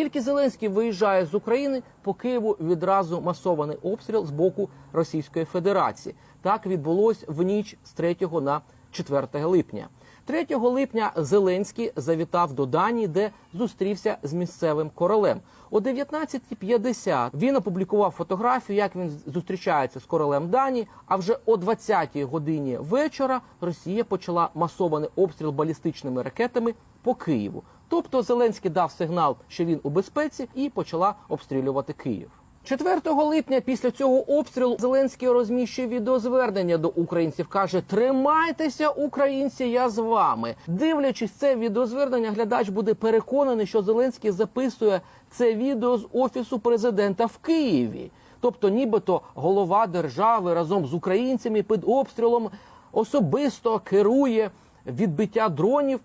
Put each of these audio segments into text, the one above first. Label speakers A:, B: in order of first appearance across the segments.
A: тільки Зеленський виїжджає з України по Києву відразу масований обстріл з боку Російської Федерації. Так відбулось в ніч з 3 на 4 липня. 3 липня Зеленський завітав до Данії, де зустрівся з місцевим королем. О 19.50 він опублікував фотографію, як він зустрічається з королем Данії. А вже о 20-й годині вечора Росія почала масований обстріл балістичними ракетами по Києву. Тобто Зеленський дав сигнал, що він у безпеці, і почала обстрілювати Київ. 4 липня після цього обстрілу Зеленський розміщує відеозвернення до українців. каже: Тримайтеся, українці, я з вами. Дивлячись це відеозвернення, глядач буде переконаний, що Зеленський записує це відео з офісу президента в Києві. Тобто, нібито голова держави разом з українцями під обстрілом особисто керує відбиття дронів.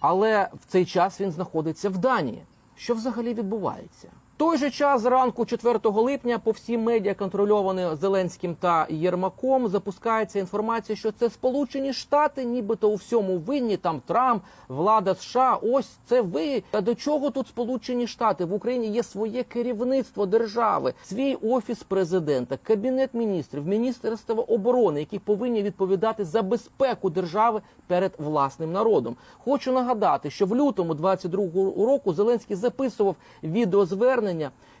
A: Але в цей час він знаходиться в Данії. Що взагалі відбувається? Той же час зранку 4 липня по всім медіа, контрольовані Зеленським та Єрмаком, запускається інформація, що це Сполучені Штати, нібито у всьому винні. Там Трамп, влада США. Ось це ви. Та до чого тут Сполучені Штати? В Україні є своє керівництво держави, свій офіс президента, кабінет міністрів, міністерство оборони, які повинні відповідати за безпеку держави перед власним народом. Хочу нагадати, що в лютому 22-го року Зеленський записував відеозвернення,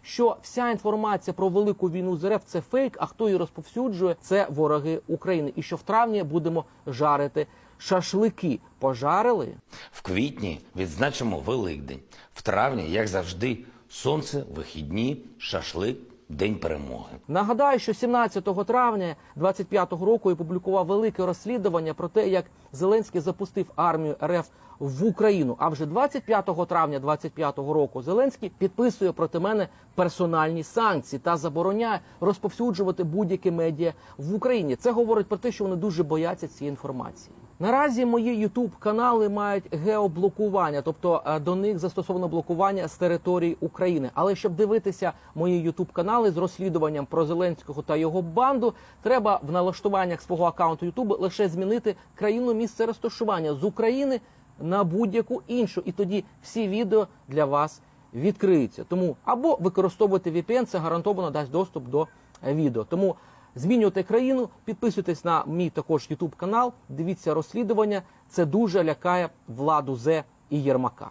A: що вся інформація про велику війну з РФ – це фейк. А хто її розповсюджує, це вороги України. І що в травні будемо жарити шашлики. Пожарили.
B: В квітні відзначимо Великдень. В травні, як завжди, сонце, вихідні, шашлик, день перемоги.
A: Нагадаю, що 17 травня 25-го року я публікував велике розслідування про те, як Зеленський запустив армію РФ в Україну. А вже 25 травня 25-го року Зеленський підписує проти мене персональні санкції та забороняє розповсюджувати будь-які медіа в Україні. Це говорить про те, що вони дуже бояться цієї інформації. Наразі мої ютуб канали мають геоблокування, тобто е, до них застосовано блокування з території України. Але щоб дивитися мої ютуб канали з розслідуванням про Зеленського та його банду, треба в налаштуваннях свого аккаунту Ютуб лише змінити країну місце розташування з України на будь-яку іншу, і тоді всі відео для вас відкриються. Тому або використовуйте VPN, це гарантовано дасть доступ до е, відео. Тому змінюйте країну, підписуйтесь на мій також YouTube канал, дивіться розслідування. Це дуже лякає владу Зе і Єрмака.